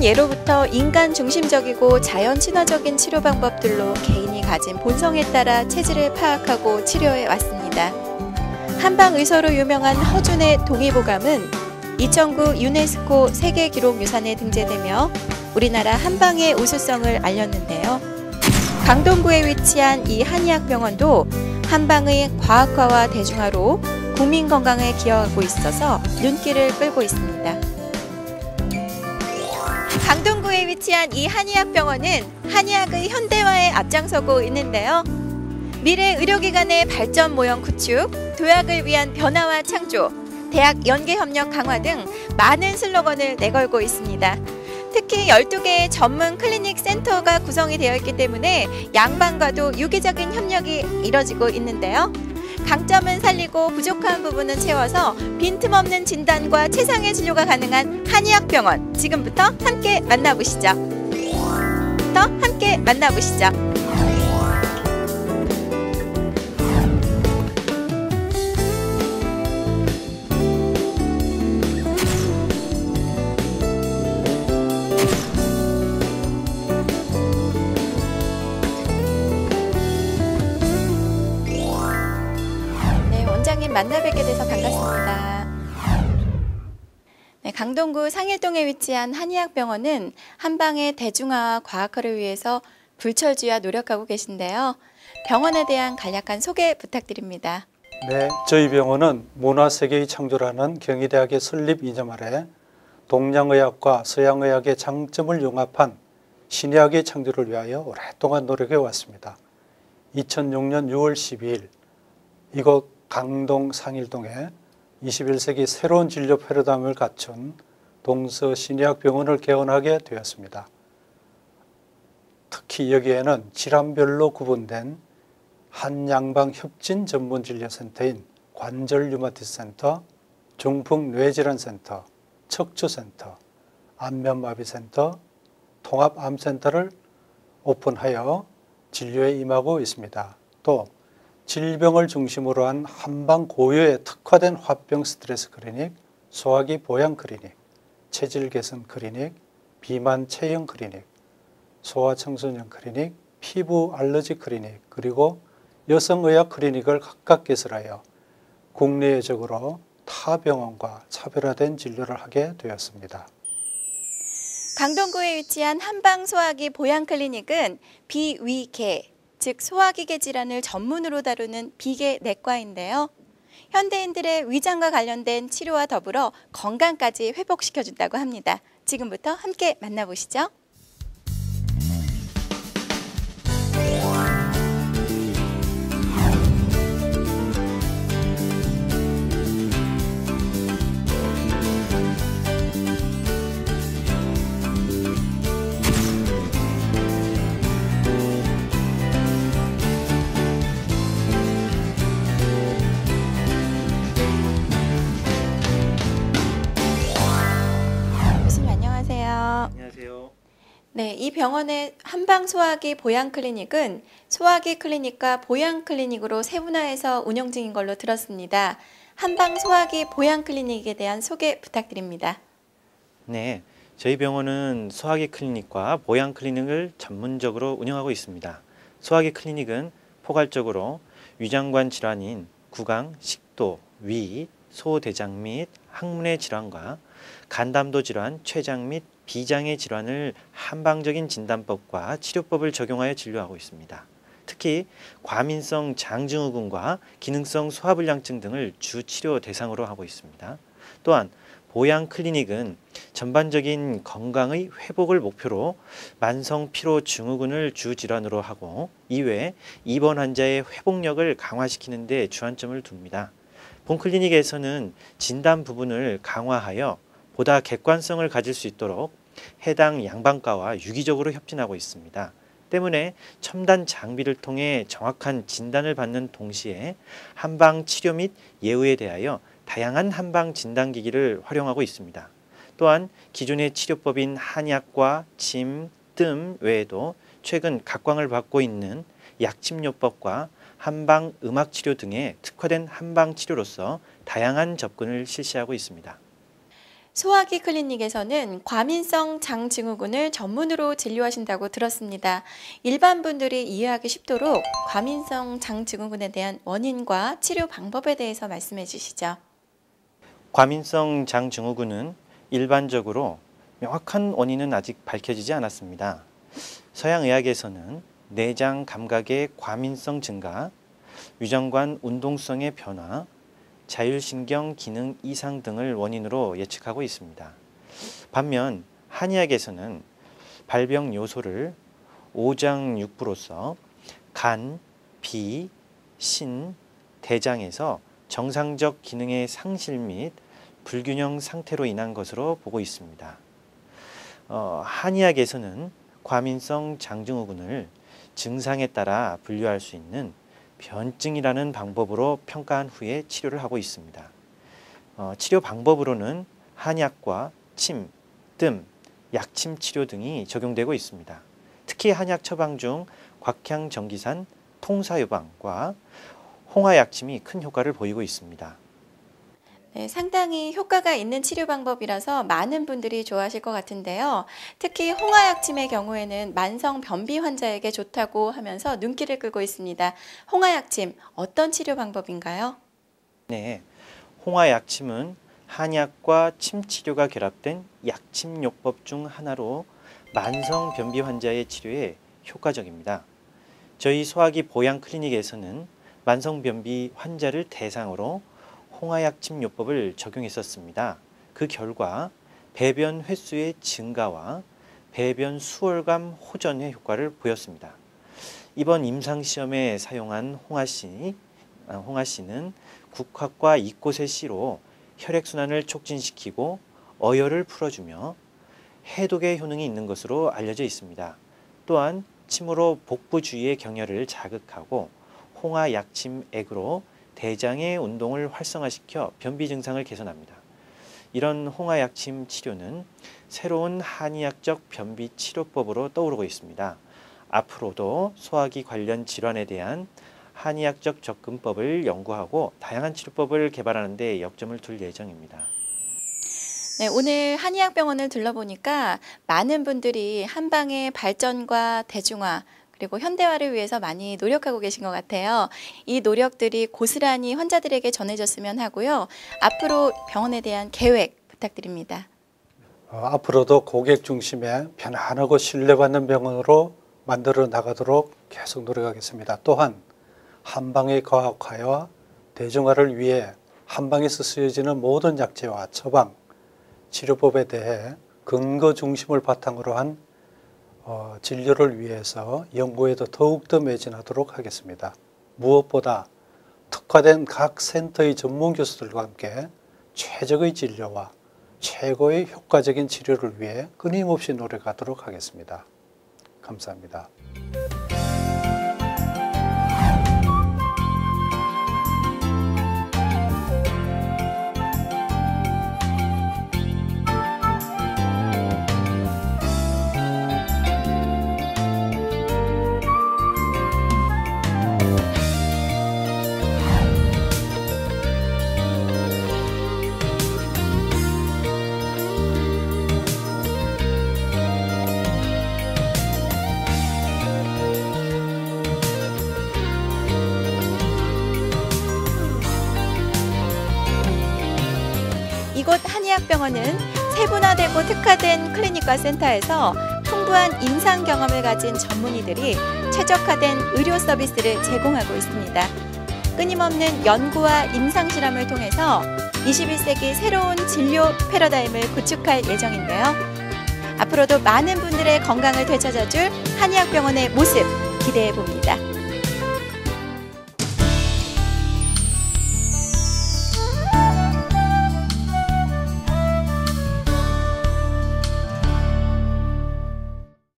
오랜 예로부터 인간 중심적이고 자연 친화적인 치료 방법들로 개인이 가진 본성에 따라 체질을 파악하고 치료해 왔습니다. 한방 의서로 유명한 허준의 동의보감은 2009 유네스코 세계 기록 유산에 등재되며 우리나라 한방의 우수성을 알렸는데요. 강동구에 위치한 이 한의학병원도 한방의 과학화와 대중화로 국민 건강에 기여하고 있어서 눈길을 끌고 있습니다. 강동구에 위치한 이 한의학병원은 한의학의 현대화에 앞장서고 있는데요. 미래 의료기관의 발전 모형 구축, 도약을 위한 변화와 창조, 대학 연계협력 강화 등 많은 슬로건을 내걸고 있습니다. 특히 12개의 전문 클리닉 센터가 구성이 되어 있기 때문에 양방과도 유기적인 협력이 이뤄지고 있는데요. 강점은 살리고 부족한 부분은 채워서 빈틈없는 진단과 최상의 진료가 가능한 한의학병원 지금부터 함께 만나보시죠. 더 함께 만나보시죠. 네, 원장님 만나 뵙게 돼서 반갑습니다. 네, 강동구 상일동에 위치한 한의학병원은 한방의 대중화와 과학화를 위해서 불철주야 노력하고 계신데요. 병원에 대한 간략한 소개 부탁드립니다. 네, 저희 병원은 문화세계의 창조라는 경희대학의 설립 이념 아래 동양의학과 서양의학의 장점을 융합한 신의학의 창조를 위하여 오랫동안 노력해 왔습니다. 2006년 6월 12일 이곳 강동 상일동에 21세기 새로운 진료 패러다임을 갖춘 동서 신의학병원을 개원하게 되었습니다. 특히 여기에는 질환별로 구분된 한양방 협진 전문 진료센터인 관절 류마티스 센터, 중풍 뇌질환 센터, 척추 센터, 안면마비 센터, 통합 암 센터를 오픈하여 진료에 임하고 있습니다. 또 질병을 중심으로 한 한방 고유에 특화된 화병 스트레스 클리닉, 소화기 보양 클리닉, 체질 개선 클리닉, 비만 체형 클리닉, 소아 청소년 클리닉, 피부 알러지 클리닉, 그리고 여성의학 클리닉을 각각 개설하여 국내적으로 타 병원과 차별화된 진료를 하게 되었습니다. 강동구에 위치한 한방 소화기 보양 클리닉은 비위계, 즉 소화기계 질환을 전문으로 다루는 비계 내과인데요. 현대인들의 위장과 관련된 치료와 더불어 건강까지 회복시켜준다고 합니다. 지금부터 함께 만나보시죠. 네, 이 병원의 한방 소화기 보양 클리닉은 소화기 클리닉과 보양 클리닉으로 세분화해서 운영 중인 걸로 들었습니다. 한방 소화기 보양 클리닉에 대한 소개 부탁드립니다. 네, 저희 병원은 소화기 클리닉과 보양 클리닉을 전문적으로 운영하고 있습니다. 소화기 클리닉은 포괄적으로 위장관 질환인 구강, 식도, 위, 소대장 및 항문의 질환과 간담도 질환, 췌장 및 비장의 질환을 한방적인 진단법과 치료법을 적용하여 진료하고 있습니다. 특히 과민성 장증후군과 기능성 소화불량증 등을 주 치료 대상으로 하고 있습니다. 또한 보양 클리닉은 전반적인 건강의 회복을 목표로 만성 피로 증후군을 주 질환으로 하고 이외에 입원 환자의 회복력을 강화시키는 데 주안점을 둡니다. 본 클리닉에서는 진단 부분을 강화하여 보다 객관성을 가질 수 있도록 해당 양방과와 유기적으로 협진하고 있습니다. 때문에 첨단 장비를 통해 정확한 진단을 받는 동시에 한방 치료 및 예후에 대하여 다양한 한방 진단기기를 활용하고 있습니다. 또한 기존의 치료법인 한약과 침, 뜸 외에도 최근 각광을 받고 있는 약침요법과 한방 음악치료 등의 특화된 한방 치료로서 다양한 접근을 실시하고 있습니다. 소화기 클리닉에서는 과민성 장 증후군을 전문으로 진료하신다고 들었습니다. 일반 분들이 이해하기 쉽도록 과민성 장 증후군에 대한 원인과 치료 방법에 대해서 말씀해 주시죠. 과민성 장 증후군은 일반적으로 명확한 원인은 아직 밝혀지지 않았습니다. 서양 의학에서는 내장 감각의 과민성 증가, 위장관 운동성의 변화, 자율신경 기능 이상 등을 원인으로 예측하고 있습니다. 반면 한의학에서는 발병 요소를 오장육부로서 간, 비, 신, 대장에서 정상적 기능의 상실 및 불균형 상태로 인한 것으로 보고 있습니다. 어, 한의학에서는 과민성 장증후군을 증상에 따라 분류할 수 있는 변증이라는 방법으로 평가한 후에 치료를 하고 있습니다. 어, 치료 방법으로는 한약과 침, 뜸, 약침 치료 등이 적용되고 있습니다. 특히 한약 처방 중 곽향 정기산 통사유방과 홍화 약침이 큰 효과를 보이고 있습니다. 네, 상당히 효과가 있는 치료 방법이라서 많은 분들이 좋아하실 것 같은데요. 특히 홍화약침의 경우에는 만성 변비 환자에게 좋다고 하면서 눈길을 끌고 있습니다. 홍화약침 어떤 치료 방법인가요? 네, 홍화약침은 한약과 침 치료가 결합된 약침요법 중 하나로 만성 변비 환자의 치료에 효과적입니다. 저희 소화기 보양 클리닉에서는 만성 변비 환자를 대상으로 홍화약침 요법을 적용했었습니다. 그 결과 배변 횟수의 증가와 배변 수월감 호전의 효과를 보였습니다. 이번 임상시험에 사용한 홍화씨, 아, 홍화씨는 국화과 이꽃의 씨로 혈액순환을 촉진시키고 어혈을 풀어주며 해독의 효능이 있는 것으로 알려져 있습니다. 또한 침으로 복부 주위의 경혈을 자극하고 홍화약침액으로 대장의 운동을 활성화시켜 변비 증상을 개선합니다. 이런 홍화약침 치료는 새로운 한의학적 변비 치료법으로 떠오르고 있습니다. 앞으로도 소화기 관련 질환에 대한 한의학적 접근법을 연구하고 다양한 치료법을 개발하는 데 역점을 둘 예정입니다. 네, 오늘 한의학병원을 둘러보니까 많은 분들이 한방의 발전과 대중화 그리고 현대화를 위해서 많이 노력하고 계신 것 같아요. 이 노력들이 고스란히 환자들에게 전해졌으면 하고요. 앞으로 병원에 대한 계획 부탁드립니다. 어, 앞으로도 고객 중심의 편안하고 신뢰받는 병원으로 만들어 나가도록 계속 노력하겠습니다. 또한 한방의 과학화와 대중화를 위해 한방에서 쓰여지는 모든 약제와 처방, 치료법에 대해 근거 중심을 바탕으로 한 어, 진료를 위해서 연구에도 더욱더 매진하도록 하겠습니다. 무엇보다 특화된 각 센터의 전문 교수들과 함께 최적의 진료와 최고의 효과적인 치료를 위해 끊임없이 노력하도록 하겠습니다. 감사합니다. 이곳 한의학병원은 세분화되고 특화된 클리닉과 센터에서 풍부한 임상 경험을 가진 전문의들이 최적화된 의료 서비스를 제공하고 있습니다. 끊임없는 연구와 임상 실험을 통해서 21세기 새로운 진료 패러다임을 구축할 예정인데요. 앞으로도 많은 분들의 건강을 되찾아줄 한의학병원의 모습 기대해 봅니다.